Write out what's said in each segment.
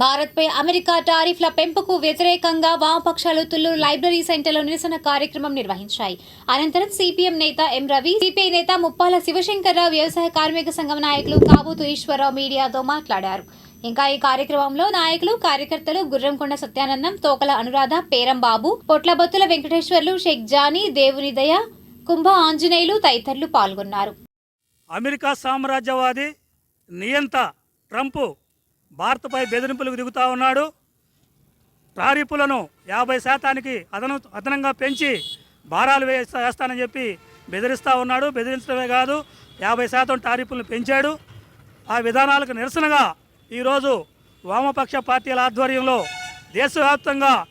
భారత్పై అమెరికా టారిఫ్ల పెంపుకు వ్యతిరేకంగా వామపక్షాలు తుళ్ళూరు లైబ్రరీ సెంటర్లో నిరసన కార్యక్రమం నిర్వహించాయి. అనంతరం సిపిఎం నేత ఎం రవి సిపిఐ నేత ముప్పాల శివశంకర్రావు వ్యవసాయ కార్మిక సంఘం నాయకులు కాబూతు ఈశ్వరరావు మీడియాతో మాట్లాడారు. ఇంకా ఈ కార్యక్రమంలో నాయకులు కార్యకర్తలు గుర్రంకొండ సత్యానందం తోకల అనురాధ పేరం బాబు పొట్లబొత్తుల వెంకటేశ్వర్లు షేక్ జానీ దేవుని దయ కుంభ ఆంజనేయులు తదితరులు పాల్గొన్నారు. అమెరికా సామ్రాజ్యవాది నియంత ట్రంప్ భారత్పై బెదిరింపులకు దిగుతా ఉన్నాడు. ప్రారీపులను యాభై శాతానికి అదను అదనంగా పెంచి భారాలు వేస్తా వేస్తానని చెప్పి బెదిరిస్తూ ఉన్నాడు. బెదిరించడమే కాదు యాభై శాతం టారిఫులను పెంచాడు. ఆ విధానాలకు నిరసనగా ఈరోజు వామపక్ష పార్టీల ఆధ్వర్యంలో దేశవ్యాప్తంగా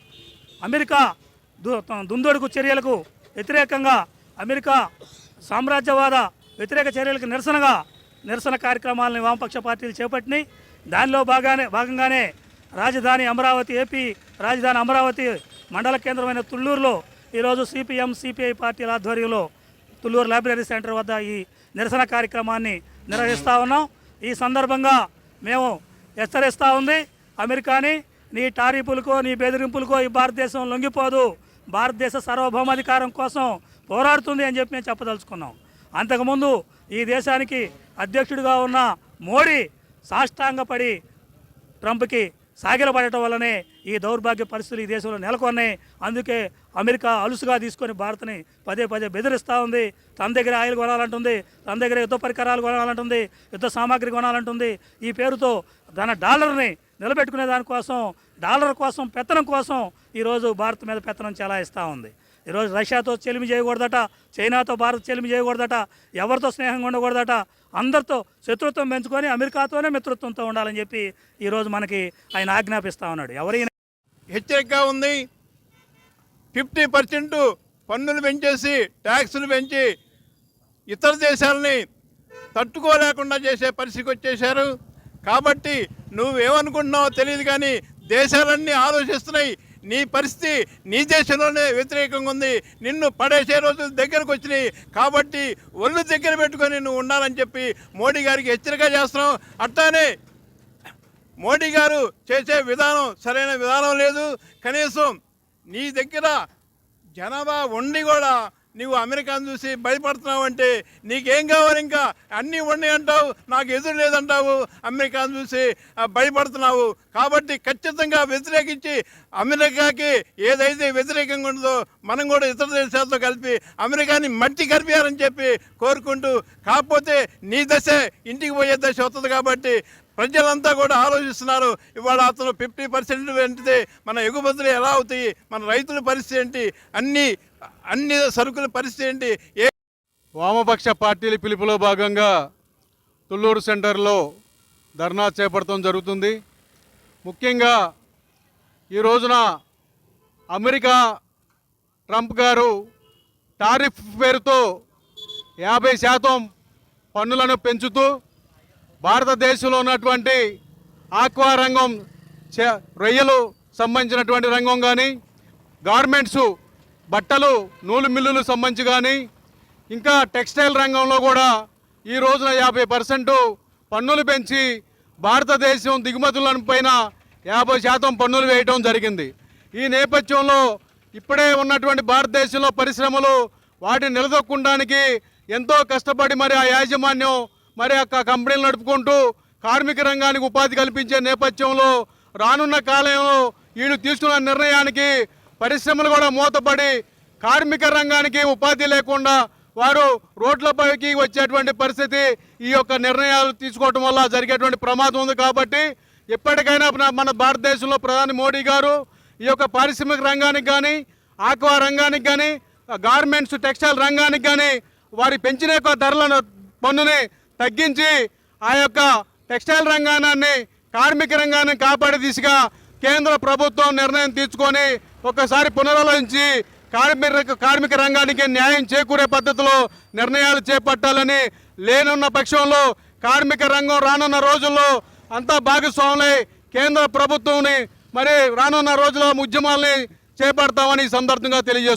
అమెరికా దు- దుందొడుకు చర్యలకు వ్యతిరేకంగా అమెరికా సామ్రాజ్యవాద వ్యతిరేక చర్యలకు నిరసనగా నిరసన కార్యక్రమాలను వామపక్ష పార్టీలు చేపట్టినాయి. దానిలో బాగానే భాగంగానే రాజధాని అమరావతి ఏపీ రాజధాని అమరావతి మండల కేంద్రమైన తుళ్ళూరులో ఈరోజు సిపిఎం సిపిఐ పార్టీల ఆధ్వర్యంలో తుళ్ళూరు లైబ్రరీ సెంటర్ వద్ద ఈ నిరసన కార్యక్రమాన్ని నిర్వహిస్తూ ఉన్నాం. ఈ సందర్భంగా మేము హెచ్చరిస్తూ ఉంది. అమెరికాని నీ టారీపులకో నీ బెదిరింపులకో ఈ భారతదేశం లొంగిపోదు. భారతదేశ సార్వభౌమాధికారం కోసం పోరాడుతుంది అని చెప్పి మేము చెప్పదలుచుకున్నాం. అంతకుముందు ఈ దేశానికి అధ్యక్షుడిగా ఉన్న మోడీ సాష్టాంగపడి ట్రంప్కి సాగిలపడటం వల్లనే ఈ దౌర్భాగ్య పరిస్థితులు ఈ దేశంలో నెలకొన్నాయి. అందుకే అమెరికా అలుసుగా తీసుకొని భారత్ని పదే పదే బెదిరిస్తూ ఉంది. తన దగ్గర ఆయిల్ కొనాలంటుంది. తన దగ్గర యుద్ధ పరికరాలు కొనాలంటుంది. యుద్ధ సామాగ్రి కొనాలంటుంది. ఈ పేరుతో తన డాలర్ని నిలబెట్టుకునే దానికోసం డాలర్ కోసం పెత్తనం కోసం ఈరోజు భారత్ మీద పెత్తనం చెలాయిస్తూ ఉంది. ఈరోజు రష్యాతో చెలిమి చేయకూడదట చైనాతో భారత్ చెలిమి చేయకూడదట ఎవరితో స్నేహంగా ఉండకూడదట అందరితో శత్రుత్వం పెంచుకొని అమెరికాతోనే మిత్రత్వంతో ఉండాలని చెప్పి ఈరోజు మనకి ఆయన ఆజ్ఞాపిస్తా ఉన్నాడు. ఎవరైనా హెచ్చరికగా ఉంది. ఫిఫ్టీ పర్సెంట్ పన్నులు పెంచేసి ట్యాక్సులు పెంచి ఇతర దేశాలని తట్టుకోలేకుండా చేసే పరిస్థితికి వచ్చేశారు. కాబట్టి నువ్వేమనుకుంటున్నావో తెలియదు కానీ దేశాలన్నీ ఆలోచిస్తున్నాయి. నీ పరిస్థితి నీ దేశంలోనే వ్యతిరేకంగా ఉంది. నిన్ను పడేసే రోజులు దగ్గరకు వచ్చినాయి. కాబట్టి ఒళ్ళు దగ్గర పెట్టుకొని నువ్వు ఉండాలని చెప్పి మోడీ గారికి హెచ్చరిక చేస్తున్నాం. అట్లానే మోడీ గారు చేసే విధానం సరైన విధానం లేదు. కనీసం నీ దగ్గర జనాభా ఉండి కూడా నువ్వు అమెరికాను చూసి భయపడుతున్నావు అంటే నీకేం కావాలి ఇంకా? అన్నీ ఉన్నాయి అంటావు నాకు ఎదురు లేదంటావు. అమెరికాను చూసి భయపడుతున్నావు. కాబట్టి ఖచ్చితంగా వ్యతిరేకించి అమెరికాకి ఏదైతే వ్యతిరేకంగా ఉండదో మనం కూడా ఇతర దేశాలతో కలిపి అమెరికాని మట్టి కరిపారని చెప్పి కోరుకుంటూ కాకపోతే నీ దశ ఇంటికి పోయే దశ వస్తుంది కాబట్టి ప్రజలంతా కూడా ఆలోచిస్తున్నారు ఇవాళ అతను ఫిఫ్టీ పర్సెంట్ వెంటితే మన ఎగుమతులు ఎలా అవుతాయి? మన రైతుల పరిస్థితి ఏంటి? అన్నీ అన్ని సరుకుల పరిస్థితి ఏంటి? ఏ వామపక్ష పార్టీల పిలుపులో భాగంగా తుళ్ళూరు సెంటర్లో ధర్నా చేపడటం జరుగుతుంది. ముఖ్యంగా ఈ రోజున అమెరికా ట్రంప్ గారు టారిఫ్ పేరుతో యాభై శాతం పన్నులను పెంచుతూ భారతదేశంలో ఉన్నటువంటి ఆక్వా రంగం చే- రొయ్యలు సంబంధించినటువంటి రంగం కానీ గార్మెంట్సు బట్టలు నూలు మిల్లులు సంబంధించి కానీ ఇంకా టెక్స్టైల్ రంగంలో కూడా ఈ రోజున యాభై పర్సెంట్ పన్నులు పెంచి భారతదేశం దిగుమతులను పైన యాభై శాతం పన్నులు వేయటం జరిగింది. ఈ నేపథ్యంలో ఇప్పుడే ఉన్నటువంటి భారతదేశంలో పరిశ్రమలు వాటిని నిలదొక్కడానికి ఎంతో కష్టపడి మరి ఆ యాజమాన్యం మరి ఆ కంపెనీలు నడుపుకుంటూ కార్మిక రంగానికి ఉపాధి కల్పించే నేపథ్యంలో రానున్న కాలంలో వీళ్ళు తీసుకున్న నిర్ణయానికి పరిశ్రమలు కూడా మూతపడి కార్మిక రంగానికి ఉపాధి లేకుండా వారు రోడ్లపైకి వచ్చేటువంటి పరిస్థితి ఈ యొక్క నిర్ణయాలు తీసుకోవడం వల్ల జరిగేటువంటి ప్రమాదం ఉంది కాబట్టి ఎప్పటికైనా మన- మన భారతదేశంలో ప్రధాని మోడీ గారు ఈ యొక్క పారిశ్రామిక రంగానికి కానీ ఆక్వా రంగానికి కానీ గార్మెంట్స్ టెక్స్టైల్ రంగానికి కానీ వారి పెంచిన యొక్క ధరలను పన్నుని తగ్గించి ఆ యొక్క టెక్స్టైల్ రంగాన్ని కార్మిక రంగాన్ని కాపాడే దిశగా కేంద్ర ప్రభుత్వం నిర్ణయం తీసుకొని ఒకసారి పునరాలోచించి కార్మిక కార్మిక రంగానికి న్యాయం చేకూరే పద్ధతిలో నిర్ణయాలు చేపట్టాలని లేనున్న పక్షంలో కార్మిక రంగం రానున్న రోజుల్లో అంతా భాగస్వాములై కేంద్ర ప్రభుత్వంని మరి రానున్న రోజుల్లో ఉద్యమాల్ని చేపడతామని సందర్భంగా తెలియజేస్తున్నాం